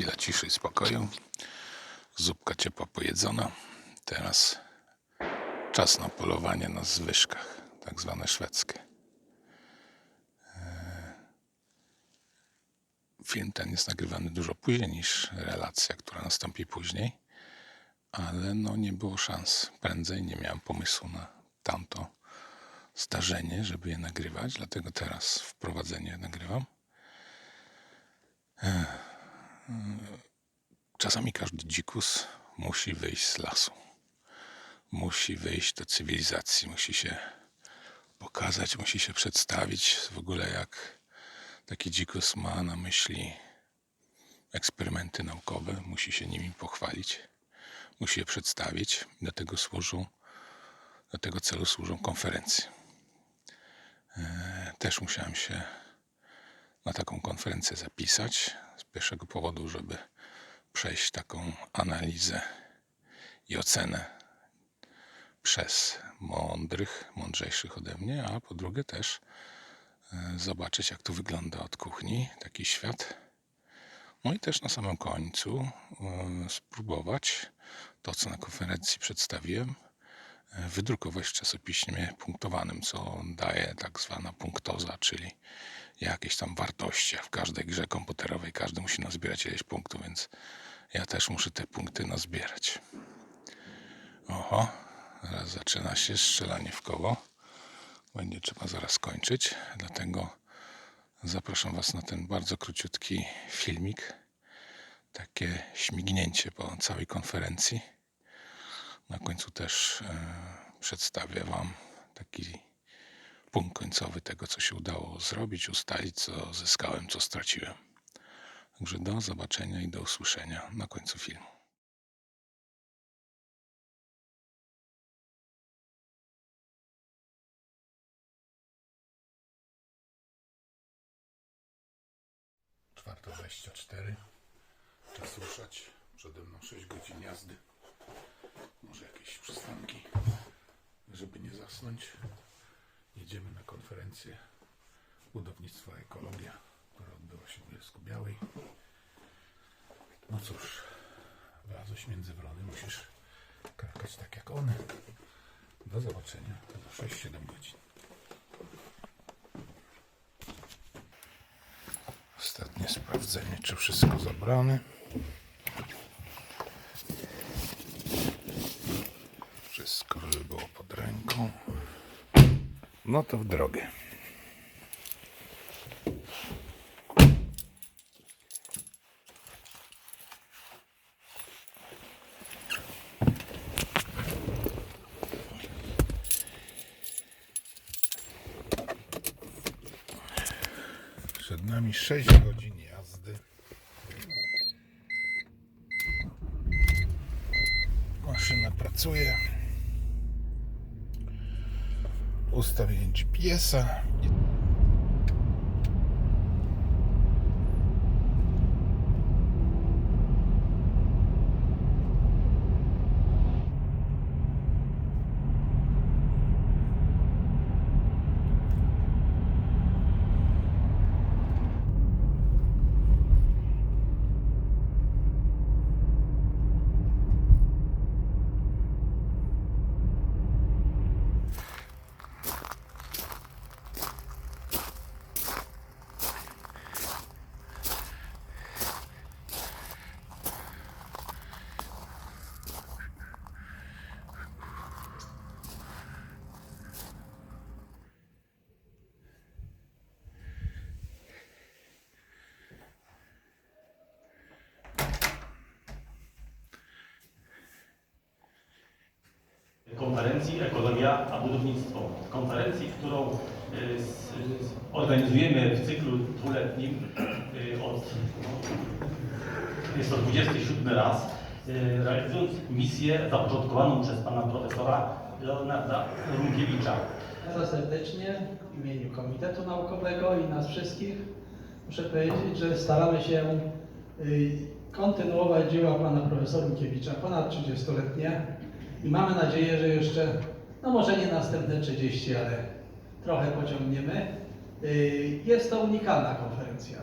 Chwila ciszy i spokoju. Zupka ciepła pojedzona. Teraz czas na polowanie na zwyżkach, tak zwane szwedzkie. Eee, Film ten jest nagrywany dużo później niż relacja, która nastąpi później, ale no nie było szans prędzej, nie miałem pomysłu na tamto zdarzenie, żeby je nagrywać, dlatego teraz wprowadzenie nagrywam. Czasami każdy dzikus musi wyjść z lasu. Musi wyjść do cywilizacji, musi się pokazać, musi się przedstawić w ogóle jak taki dzikus ma na myśli eksperymenty naukowe, musi się nimi pochwalić, musi je przedstawić. Do tego służą, do tego celu służą konferencje. E, Też musiałem się na taką konferencję zapisać pierwszego powodu, żeby przejść taką analizę i ocenę przez mądrych, mądrzejszych ode mnie, a po drugie też e, zobaczyć, jak tu wygląda od kuchni taki świat. No i też na samym końcu e, spróbować to, co na konferencji przedstawiłem, e, wydrukować w czasopiśmie punktowanym, co daje tak zwana punktoza, czyli jakieś tam wartości. Jak w każdej grze komputerowej każdy musi nazbierać ileś punktów, więc ja też muszę te punkty nazbierać. Oho, zaraz zaczyna się strzelanie w koło. Będzie trzeba zaraz kończyć, dlatego zapraszam Was na ten bardzo króciutki filmik. Takie śmignięcie po całej konferencji. Na końcu też e, przedstawię Wam taki punkt końcowy tego, co się udało zrobić, ustalić, co zyskałem, co straciłem. Także do zobaczenia i do usłyszenia na końcu filmu. Dwadzieścia cztery. Czas ruszać. Przede mną 6 godzin jazdy. Może jakieś przystanki, żeby nie zasnąć. Jedziemy na konferencję Budownictwo Ekologia, która odbyła się w Bielsku Białej. No cóż, wlazłeś między wrony, musisz karkać tak jak one. Do zobaczenia za 6-7 godzin. Ostatnie sprawdzenie, czy wszystko zabrane. Wszystko, żeby było pod ręką. No to w drogę. Przed nami 6 godzin jazdy. Maszyna pracuje. Ustawienie GPS-a. Konferencji Ekologia a Budownictwo. Konferencji, którą y, organizujemy w cyklu dwuletnim y, od, no, jest to 27 raz, y, realizując misję zapoczątkowaną przez pana profesora Leonarda Runkiewicza. Bardzo serdecznie w imieniu Komitetu Naukowego i nas wszystkich muszę powiedzieć, że staramy się kontynuować dzieła pana profesora Runkiewicza ponad 30-letnie i mamy nadzieję, że jeszcze, no może nie następne 30, ale trochę pociągniemy. Y, Jest to unikalna konferencja.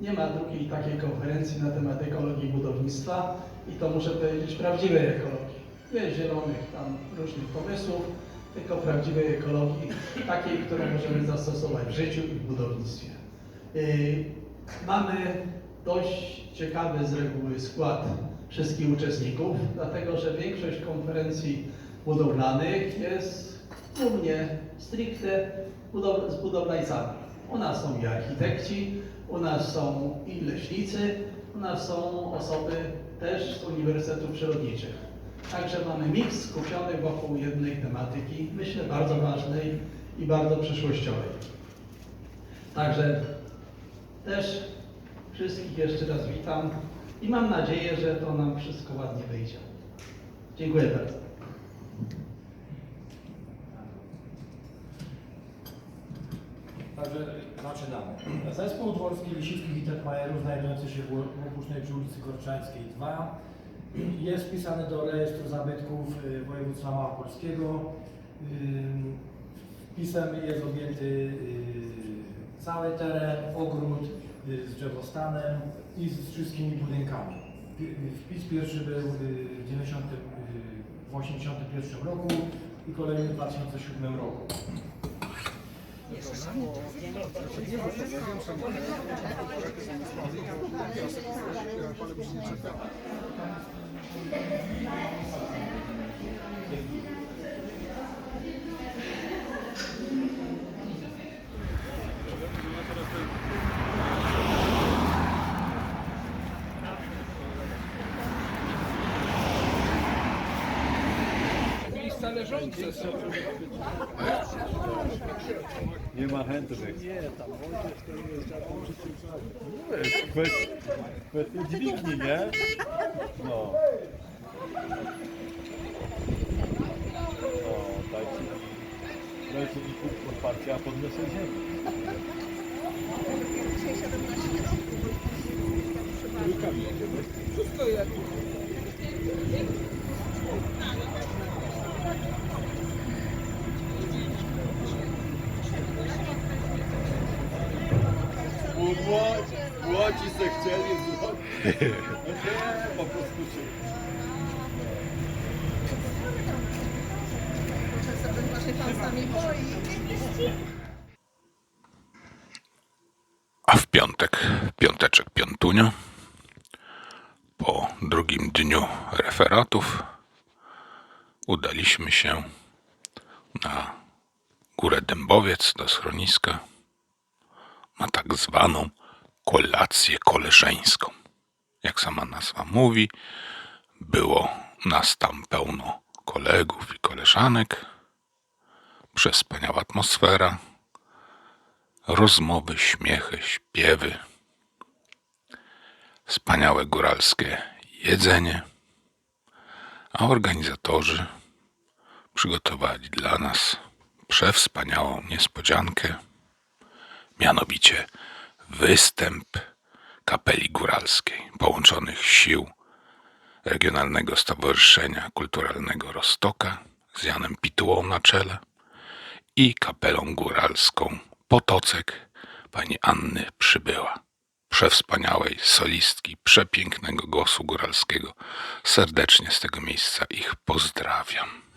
Nie ma drugiej takiej konferencji na temat ekologii budownictwa i to muszę powiedzieć prawdziwej ekologii. Nie zielonych tam różnych pomysłów, tylko prawdziwej ekologii, takiej, którą możemy zastosować w życiu i w budownictwie. Yy, Mamy dość ciekawy z reguły skład wszystkich uczestników, dlatego że większość konferencji budowlanych jest głównie stricte z budowlańcami. U nas są i architekci, u nas są i leśnicy, u nas są osoby też z Uniwersytetów Przyrodniczych. Także mamy miks skupiony wokół jednej tematyki, myślę bardzo ważnej i bardzo przyszłościowej. Także też wszystkich jeszcze raz witam i mam nadzieję, że to nam wszystko ładnie wyjdzie. Dziękuję bardzo. Także zaczynamy. Zespół Dworski Lisicki Wittek-Majerów znajdujący się w Łopusznej przy ulicy Korczańskiej 2 jest wpisany do rejestru zabytków y, województwa małopolskiego. Wpisem jest objęty y, cały teren, ogród z drzewostanem i z wszystkimi budynkami. Pi- Wpis pierwszy był y, w 90, y, w 81 roku i kolejny w 2007 roku. Nie ma chętnych. Kwestia, kwestia dźwigni, nie? No. No, dajcie mi, dajcie mi punkt podparcia, a podniosę ziemię. Młodzi, młodzi se chcieli zrobić. Się... A w piątek, piąteczek piątunio, po drugim dniu referatów, udaliśmy się na górę Dębowiec do schroniska. Na tak zwaną kolację koleżeńską. Jak sama nazwa mówi, było nas tam pełno kolegów i koleżanek, przespaniała atmosfera, rozmowy, śmiechy, śpiewy, wspaniałe góralskie jedzenie, a organizatorzy przygotowali dla nas przewspaniałą niespodziankę, mianowicie występ kapeli góralskiej połączonych sił Regionalnego Stowarzyszenia Kulturalnego Rostoka z Janem Pitułą na czele i kapelą góralską Potocek pani Anny Przybyła. Przewspaniałej solistki, przepięknego głosu góralskiego. Serdecznie z tego miejsca ich pozdrawiam.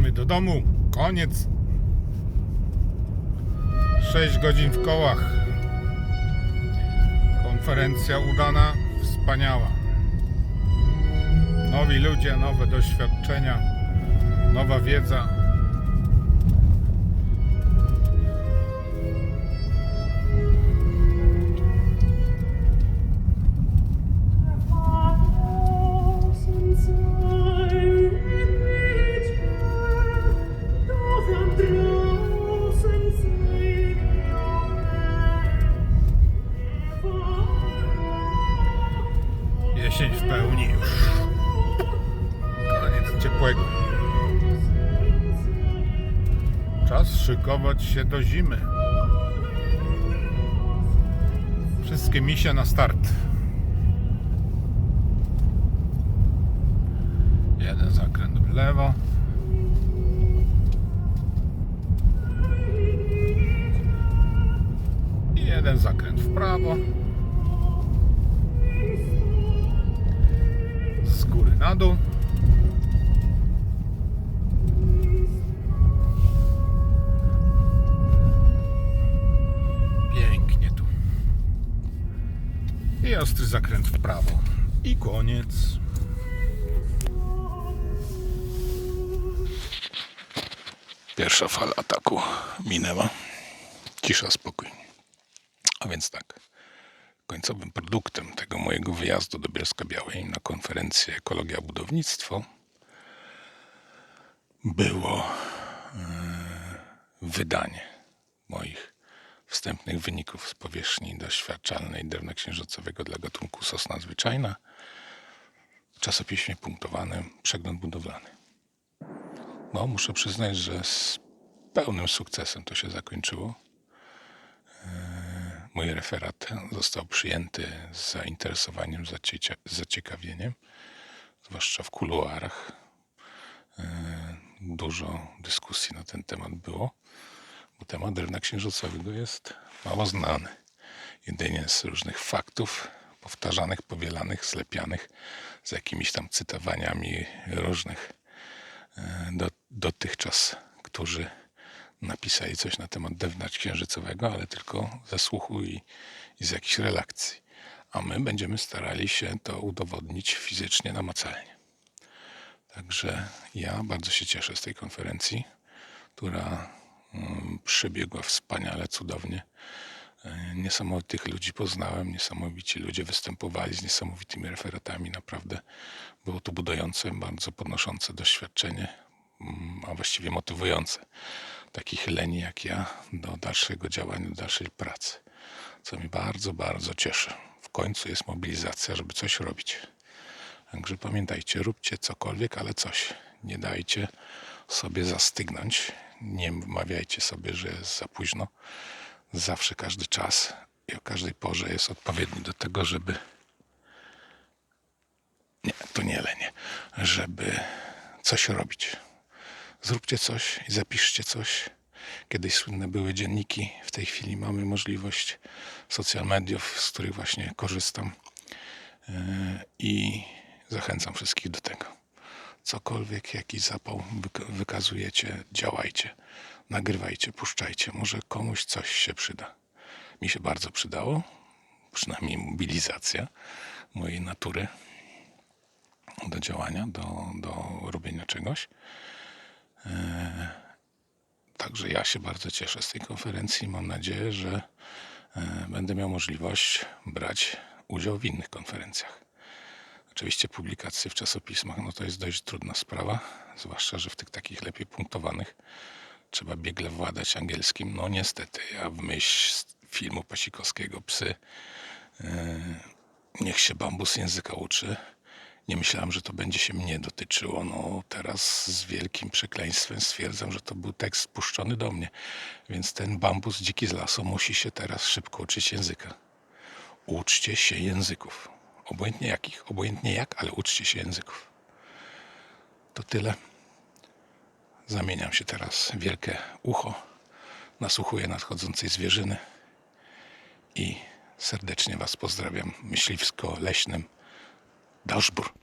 Wracamy do domu. Koniec. 6 godzin w kołach. Konferencja udana, wspaniała. Nowi ludzie, nowe doświadczenia, nowa wiedza. Szykować się do zimy. Wszystkie misie na start. Jeden zakręt w lewo. I jeden zakręt w prawo. Z góry na dół. Ostry zakręt w prawo. I koniec. Pierwsza fala ataku minęła. Cisza, spokój. A więc tak. Końcowym produktem tego mojego wyjazdu do Bielska Białej na konferencję Ekologia Budownictwo było e, wydanie moich wstępnych wyników z powierzchni doświadczalnej drewna księżycowego dla gatunku sosna zwyczajna w czasopiśmie punktowanym Przegląd Budowlany. No, muszę przyznać, że z pełnym sukcesem to się zakończyło. Mój referat został przyjęty z zainteresowaniem, zacie- zaciekawieniem, zwłaszcza w kuluarach. E, Dużo dyskusji na ten temat było, temat drewna księżycowego jest mało znany. Jedynie z różnych faktów powtarzanych, powielanych, zlepianych z jakimiś tam cytowaniami różnych e, do, dotychczas, którzy napisali coś na temat drewna księżycowego, ale tylko ze słuchu i, i z jakichś relakcji. A my będziemy starali się to udowodnić fizycznie, namacalnie. Także ja bardzo się cieszę z tej konferencji, która mm, przebiegła wspaniale, cudownie. E, Niesamowitych ludzi poznałem, niesamowici ludzie występowali z niesamowitymi referatami. Naprawdę było to budujące, bardzo podnoszące doświadczenie, mm, a właściwie motywujące takich leni jak ja do dalszego działania, do dalszej pracy. Co mnie bardzo, bardzo cieszy. W końcu jest mobilizacja, żeby coś robić. Także pamiętajcie, róbcie cokolwiek, ale coś. Nie dajcie sobie zastygnąć. Nie wmawiajcie sobie, że jest za późno. Zawsze każdy czas i o każdej porze jest odpowiedni do tego, żeby. Nie, to nie lenie, żeby coś robić. Zróbcie coś i zapiszcie coś. Kiedyś słynne były dzienniki, w tej chwili mamy możliwość social mediów, z których właśnie korzystam Yy, i zachęcam wszystkich do tego. Cokolwiek, jaki zapał wyka- wykazujecie, działajcie, nagrywajcie, puszczajcie. Może komuś coś się przyda. Mi się bardzo przydało, przynajmniej mobilizacja mojej natury do działania, do, do robienia czegoś. Także ja się bardzo cieszę z tej konferencji. Mam nadzieję, że e, będę miał możliwość brać udział w innych konferencjach. Oczywiście publikacje w czasopismach no to jest dość trudna sprawa, zwłaszcza, że w tych takich lepiej punktowanych trzeba biegle władać angielskim. No niestety, ja w myśl filmu Pasikowskiego Psy e, niech się bambus języka uczy. Nie myślałem, że to będzie się mnie dotyczyło. No teraz z wielkim przekleństwem stwierdzam, że to był tekst puszczony do mnie. Więc ten bambus dziki z lasu musi się teraz szybko uczyć języka. Uczcie się języków. Obojętnie jakich, obojętnie jak, ale uczcie się języków. To tyle. Zamieniam się teraz wielkie ucho. Nasłuchuję nadchodzącej zwierzyny i serdecznie Was pozdrawiam myśliwsko-leśnym Daszbur.